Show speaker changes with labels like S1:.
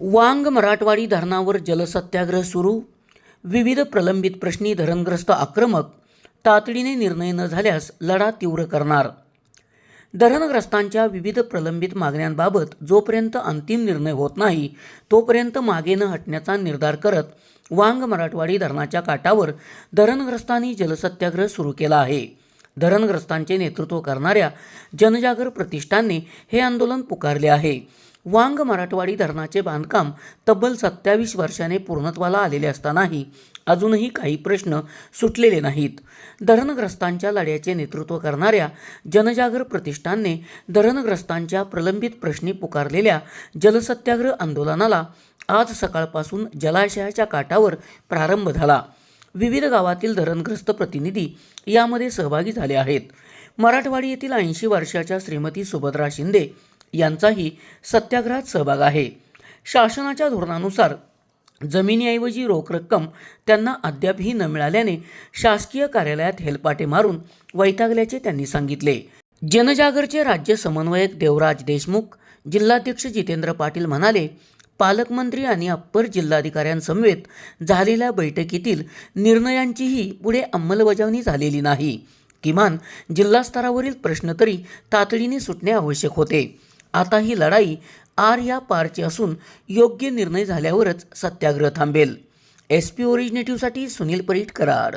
S1: वांग मराठवाडी धरणावर जलसत्याग्रह सुरू. विविध प्रलंबित प्रश्नी धरणग्रस्त आक्रमक तातडीने निर्णय न झाल्यास लढा तीव्र करणार. धरणग्रस्तांच्या विविध प्रलंबित मागण्यांबाबत जोपर्यंत अंतिम निर्णय होत नाही तोपर्यंत मागे न हटण्याचा निर्धार करत वांग मराठवाडी धरणाच्या काठावर धरणग्रस्तांनी जलसत्याग्रह सुरू केला आहे. धरणग्रस्तांचे नेतृत्व करणाऱ्या जनजागर प्रतिष्ठानने हे आंदोलन पुकारले आहे. वांग मराठवाडी धरणाचे बांधकाम तब्बल सत्तावीस वर्षाने पूर्णत्वाला आलेले असतानाही अजूनही काही प्रश्न सुटलेले नाहीत. धरणग्रस्तांच्या लढ्याचे नेतृत्व करणाऱ्या जनजागर प्रतिष्ठानने धरणग्रस्तांच्या प्रलंबित प्रश्नी पुकारलेल्या जलसत्याग्रह आंदोलनाला आज सकाळपासून जलाशयाच्या काठावर प्रारंभ झाला. विविध गावातील धरणग्रस्त प्रतिनिधी यामध्ये सहभागी झाले आहेत. मराठवाडी येथील ऐंशी वर्षाच्या श्रीमती सुभद्रा शिंदे यांचाही सत्याग्रहात सहभाग आहे. शासनाच्या धोरणानुसार जमिनीऐवजी रोख रक्कम त्यांना अद्यापही न मिळाल्याने शासकीय कार्यालयात हेलपाटे मारून वैतागल्याचे त्यांनी सांगितले. जनजागरचे राज्य समन्वयक देवराज देशमुख जिल्हाध्यक्ष जितेंद्र पाटील म्हणाले पालकमंत्री आणि अप्पर जिल्हाधिकाऱ्यांसमवेत झालेल्या बैठकीतील निर्णयांचीही पुढे अंमलबजावणी झालेली नाही. किमान जिल्हास्तरावरील प्रश्न तरी तातडीने सुटणे आवश्यक होते. आता ही लढाई आर या पारची असून योग्य निर्णय झाल्यावरच सत्याग्रह थांबेल. एस पी ओरिजिनेटिव्हसाठी सुनील परीट कराड.